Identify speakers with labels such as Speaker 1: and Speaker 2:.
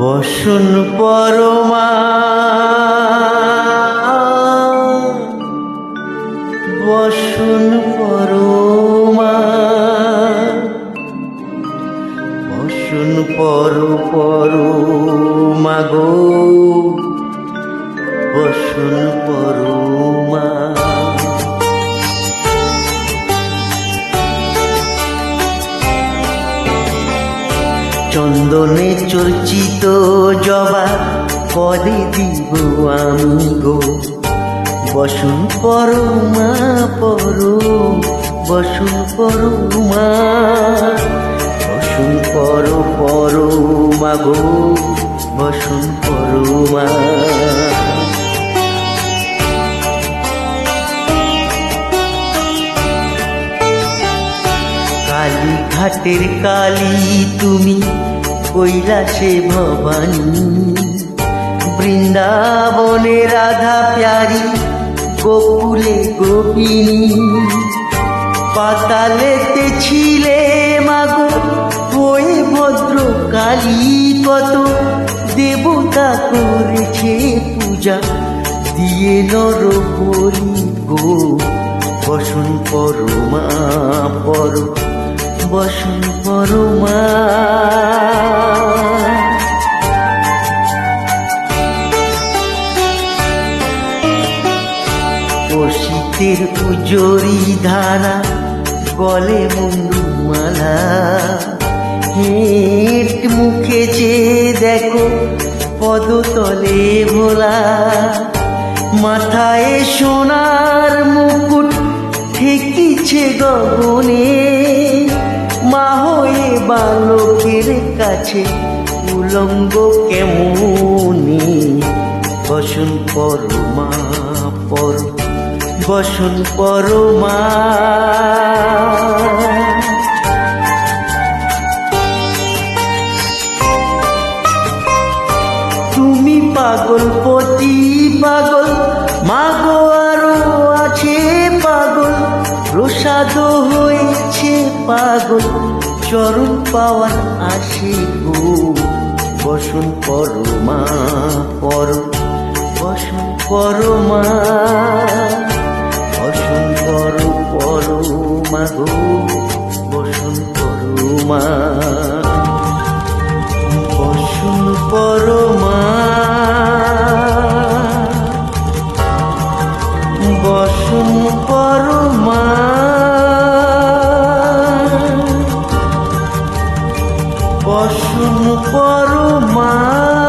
Speaker 1: বসুন পরমা। বসুন পরমা। বসুন পর পর মাগো বসুন পরমা। চন্দনে চর্চিত জবা পদে দিব আমি গো। বসুন পরমা পর বসুন পরমা, বসুন পর পর মাগো বসুন পরমা। ঘাটের কালী তুমি কৈলাসে ভবানী। বৃন্দাবনে রাধা প্যারি, গোকুলে গোপিনী। পাতালেতে ছিলে মাগো হয়ে ভদ্র কালী কত দেবতা করেছে পূজা। দিয়ে নর বলি গো বসুন পরমা পর বসুন পরমা। শীতের উজরি ধারা গলে মুন্ডুমালা। হেট মুখে যে দেখো পদতলে ভোলা। মাথায় সোনার মুকুট ঠেকিছে গগনে। কাছে উলঙ্গ কেমনি? বসুন পরমা পর, বসুন পরমা। তুমি পাগল পতি পাগল, মাগো আরও আছে পাগল, প্রসাদ হয়েছে পাগল। চরণ পাওয়ার আসে গো বসুন পরমা, পর বসুন পরমা, বসুন পর, পরমা গো। বসুন পরমা বসুন পরমা। বসুন পরমা। বসুন পরমা।